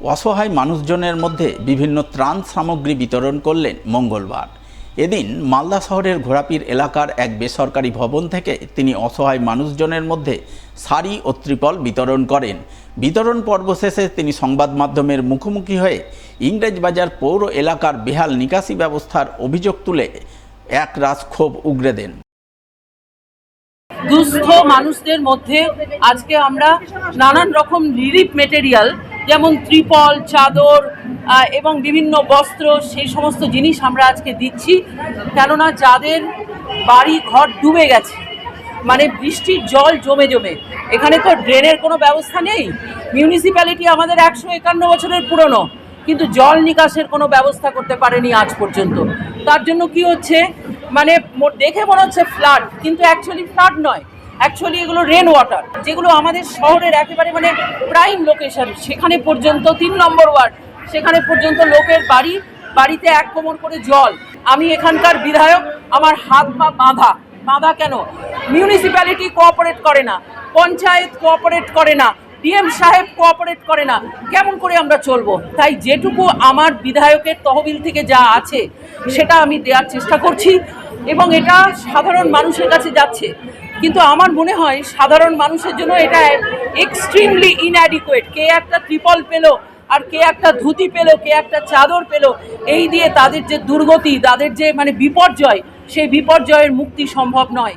অসহায় মানুষজনের মধ্যে বিভিন্ন ত্রাণ সামগ্রী বিতরণ করলেন মঙ্গলবার। এদিন মালদা শহরের ঘোড়াপির এলাকার এক বেসরকারি ভবন থেকে তিনি অসহায় মানুষজনের মধ্যে শাড়ি ও ত্রিপল বিতরণ করেন। বিতরণ পর্ব শেষে তিনি সংবাদ মাধ্যমের মুখোমুখি হয়ে ইংরেজবাজার পৌর এলাকার বেহাল নিকাশি ব্যবস্থার অভিযোগ তুলে এক রাজ ক্ষোভ উগরে দেন। দুস্থ মানুষদের মধ্যে আজকে আমরা নানান রকম রিলিফ মেটেরিয়াল যেমন ত্রিপল, চাদর এবং বিভিন্ন বস্ত্র, সেই সমস্ত জিনিস আমরা আজকে দিচ্ছি। কেননা যাদের বাড়ি ঘর ডুবে গেছে মানে বৃষ্টির জল জমে জমে, এখানে তো ড্রেনের কোনো ব্যবস্থা নেই। মিউনিসিপ্যালিটি আমাদের একশো একান্ন বছরের পুরনো, কিন্তু জল নিকাশের কোনো ব্যবস্থা করতে পারেনি আজ পর্যন্ত। তার জন্য কি হচ্ছে মানে দেখে মনে হচ্ছে ফ্লাড কিন্তু অ্যাকচুয়ালি ফ্লাড নয়। অ্যাকচুয়ালি এগুলো রেন ওয়াটার যেগুলো আমাদের শহরের একেবারে মানে প্রাইম লোকেশন সেখানে পর্যন্ত তিন নম্বর ওয়ার্ড সেখানে পর্যন্ত লোকের বাড়ি, বাড়িতে এক কোমর করে জল। আমি এখানকার বিধায়ক, আমার হাত পা বাঁধা। বাঁধা কেন? মিউনিসিপ্যালিটি কোঅপারেট করে না, পঞ্চায়েত কোঅপারেট করে না ডিএম সাহেব কোঅপারেট করে না। কেমন করে আমরা চলবো? তাই যেটুকু আমার বিধায়কের তহবিল থেকে যা আছে, সেটা আমি দেওয়ার চেষ্টা করছি এবং এটা সাধারণ মানুষের কাছে যাচ্ছে। কিন্তু আমার মনে হয় সাধারণ মানুষের জন্য এটা এক্সট্রিমলি ইনঅ্যাডিকুয়েট কে একটা ত্রিপল পেল, আর কে একটা ধুতি পেল, কে একটা চাদর পেল, এই দিয়ে তাদের যে দুর্গতি, তাদের যে মানে বিপর্যয়, সেই বিপর্যয়ের মুক্তি সম্ভব নয়।